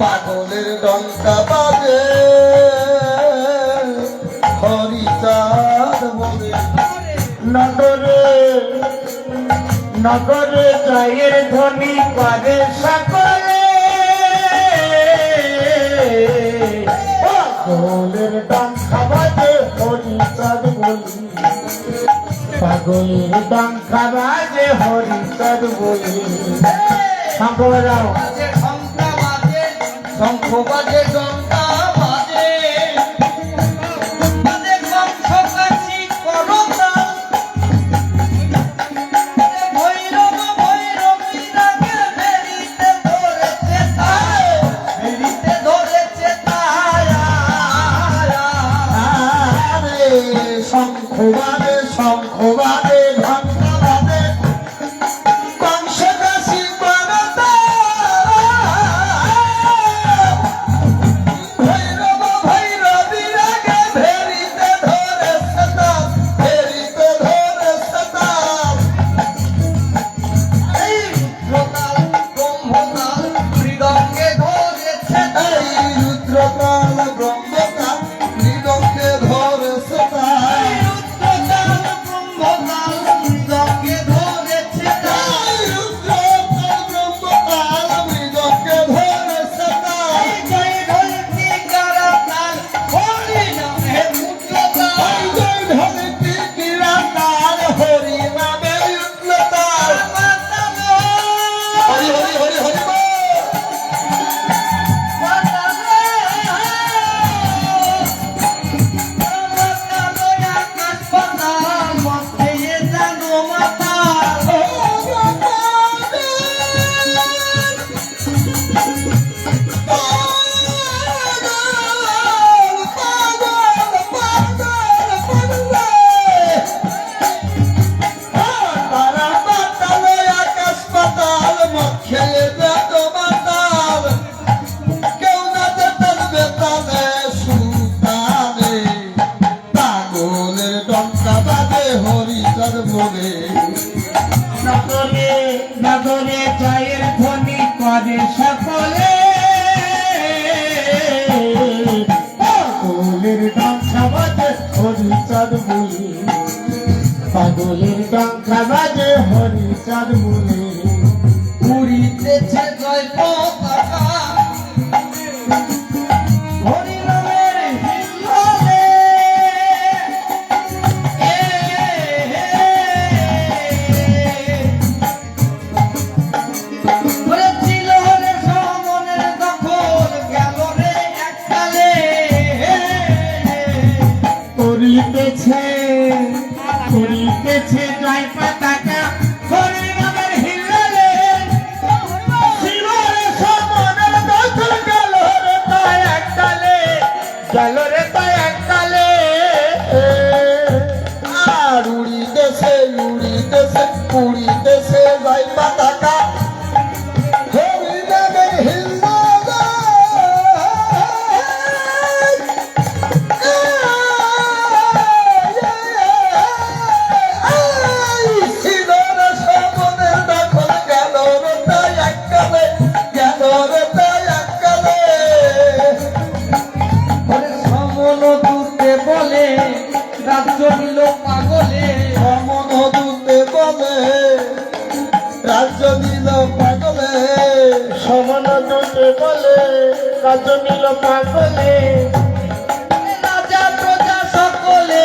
পাগলের ডঙ্কা পাবে হরিচার নগরে নগরে জয়ের ধ্বনি পাবে সকলে। পাগলের ডঙ্কা বাজে হরিচার বলি। পাগলের ডঙ্কা বাজে হরিচার বলি। সম্পর্ক শঙ্খ বাজে হরিচাঁদ বলি পাগলের ডঙ্কা বাজে হরিচাঁদ বলি পুরীতে জয় সমন দুটে বলে কাজ নিল পাগলে। রাজা প্রজা সকলে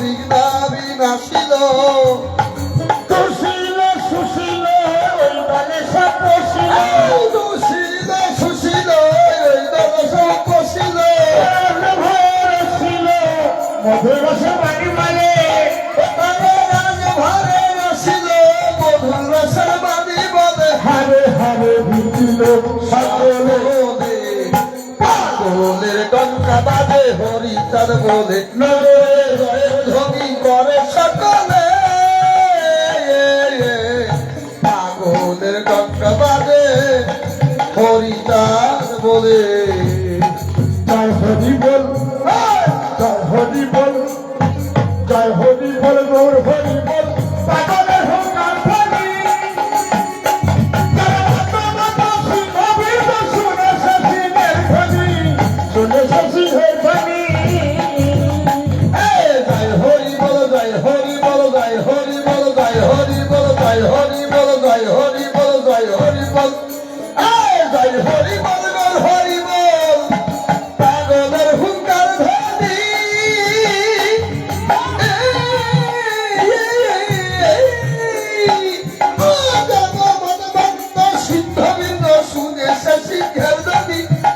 বিঘ্না বিনাশিল তুষিল সুশীল ওই দলে সপশিল তুষিল সুশীল ওই দলে সপশিল ছিল মধুর রসে পানি মালে ঘরে রসিল মধুর রসে পানি বলে। হারে হারে ভিটিল সকলে। পাগলের টঙ্কা বাজে হরিচার বলে। নরে বল জয়, হরি বল জয়, হরি বল। জয়, হরি বল বল হরি বল। পাগলের হুঙ্কার ধরি। সিদ্ধ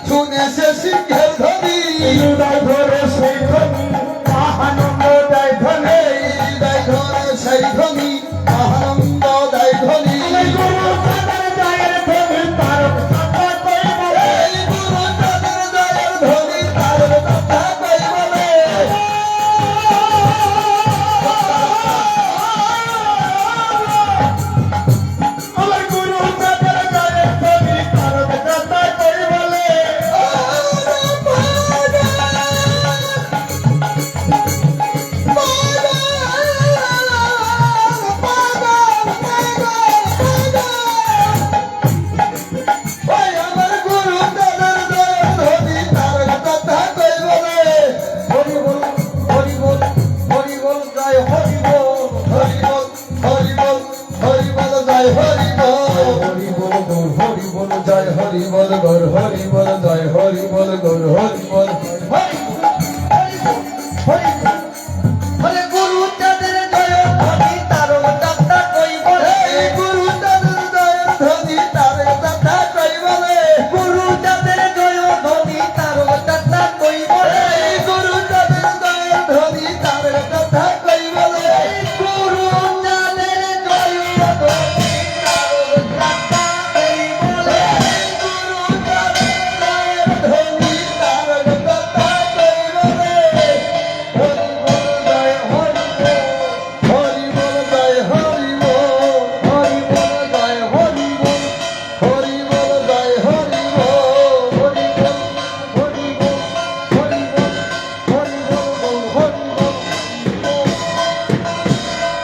শুনেছে সিংহের ধরি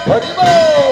버리버